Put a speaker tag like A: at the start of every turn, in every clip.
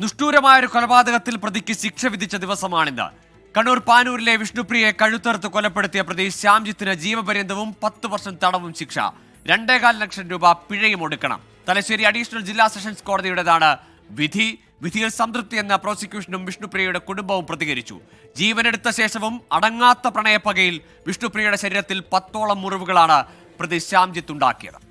A: നിഷ്ഠൂരമായ ഒരു കൊലപാതകത്തിൽ പ്രതിക്ക് ശിക്ഷ വിധിച്ച ദിവസമാണിന്ന്. കണ്ണൂർ പാനൂരിലെ വിഷ്ണുപ്രിയെ കഴുത്തറുത്ത് കൊലപ്പെടുത്തിയ പ്രതി ശ്യാംജിത്തിന് ജീവപര്യന്തവും പത്ത് വർഷം തടവും ശിക്ഷ. രണ്ടേകാൽ ലക്ഷം രൂപ പിഴയും ഒടുക്കണം. തലശ്ശേരി അഡീഷണൽ ജില്ലാ സെഷൻസ് കോടതിയുടേതാണ് വിധി. വിധിയിൽ സംതൃപ്തി എന്ന പ്രോസിക്യൂഷനും വിഷ്ണുപ്രിയയുടെ കുടുംബവും പ്രതികരിച്ചു. ജീവനെടുത്ത ശേഷവും അടങ്ങാത്ത പ്രണയപ്പകയിൽ വിഷ്ണുപ്രിയയുടെ ശരീരത്തിൽ പത്തോളം മുറിവുകളാണ് പ്രതി ശ്യാംജിത്ത് ഉണ്ടാക്കിയത്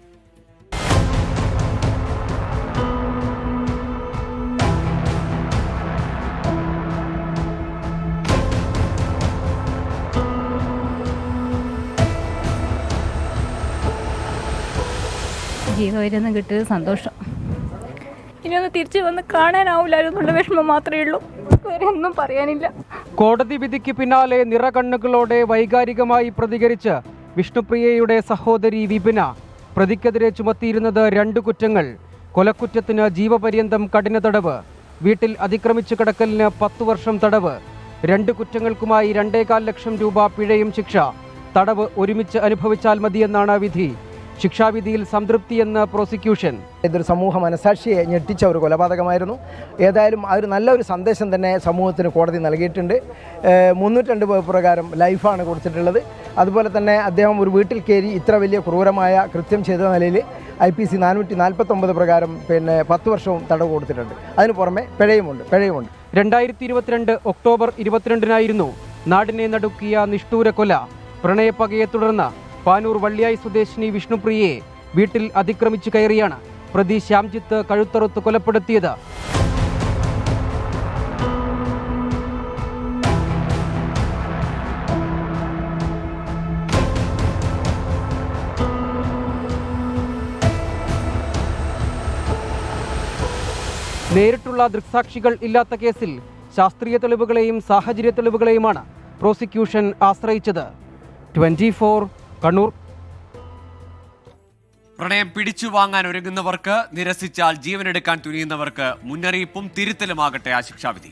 B: ജീവപര്യന്തം കിട്ടിയത് സന്തോഷം. ഇനി ഒന്ന് തിരിച്ചു വന്ന് കാണാനാവില്ലായിരുന്നുള്ള വിഷമം മാത്രമേ ഉള്ളൂ. വേറെ ഒന്നും പറയാനില്ല.
C: കോടതി വിധിക്ക് പിന്നാലെ നിറകണ്ണുകളോടെ വൈകാരികമായി പ്രതികരിച്ച് വിഷ്ണുപ്രിയയുടെ സഹോദരി വിപിന പ്രതിക്കെതിരെ ചുമത്തിയിരുന്നത് രണ്ട് കുറ്റങ്ങൾ. കൊലക്കുറ്റത്തിന് ജീവപര്യന്തം കഠിന തടവ്. വീട്ടിൽ അതിക്രമിച്ചു കിടക്കലിന് പത്തു വർഷം തടവ്. രണ്ട് കുറ്റങ്ങൾക്കുമായി രണ്ടേകാൽ ലക്ഷം രൂപ പിഴയും ശിക്ഷ. തടവ് ഒരുമിച്ച് അനുഭവിച്ചാൽ മതിയെന്നാണ് വിധി. ശിക്ഷാവിധിയിൽ സംതൃപ്തിയെന്ന് പ്രോസിക്യൂഷൻ.
D: ഇതൊരു സമൂഹ മനസാക്ഷിയെ ഞെട്ടിച്ച ഒരു കൊലപാതകമായിരുന്നു. ഏതായാലും ആ ഒരു നല്ലൊരു സന്ദേശം തന്നെ സമൂഹത്തിന് കോടതി നൽകിയിട്ടുണ്ട്. മുന്നൂറ്റണ്ട് പ്രകാരം ലൈഫാണ് കൊടുത്തിട്ടുള്ളത്. അതുപോലെ തന്നെ അദ്ദേഹം ഒരു വീട്ടിൽ കയറി ഇത്ര വലിയ ക്രൂരമായ കൃത്യം ചെയ്ത നിലയിൽ ഐ പി സി നാനൂറ്റി നാൽപ്പത്തൊമ്പത് പ്രകാരം പിന്നെ പത്ത് വർഷവും തടവ് കൊടുത്തിട്ടുണ്ട്. അതിന് പുറമെ പിഴയുമുണ്ട് പിഴയുമുണ്ട്.
C: രണ്ടായിരത്തി ഇരുപത്തിരണ്ട് ഒക്ടോബർ ഇരുപത്തിരണ്ടിനായിരുന്നു നാടിനെ നടുക്കിയ നിഷ്ഠൂര കൊല. പ്രണയപ്പകയെ തുടർന്ന് പാനൂർ വള്ളിയായി സ്വദേശിനി വിഷ്ണുപ്രിയയെ വീട്ടിൽ അതിക്രമിച്ചു കയറിയാണ് പ്രതി ശ്യാംജിത്ത് കഴുത്തറുത്ത് കൊലപ്പെടുത്തിയത്. നേരിട്ടുള്ള ദൃക്സാക്ഷികൾ ഇല്ലാത്ത കേസിൽ ശാസ്ത്രീയ തെളിവുകളെയും സാഹചര്യ തെളിവുകളെയുമാണ് പ്രോസിക്യൂഷൻ ആശ്രയിച്ചത്. ട്വന്റി കണ്ണൂർ.
A: പ്രണയം പിടിച്ചു വാങ്ങാൻ ഒരുങ്ങുന്നവർക്ക് നിരസിച്ചാൽ ജീവനെടുക്കാൻ തുനിയുന്നവർക്ക് മുന്നറിയിപ്പും തിരുത്തലുമാകട്ടെ ആ ശിക്ഷാവിധി.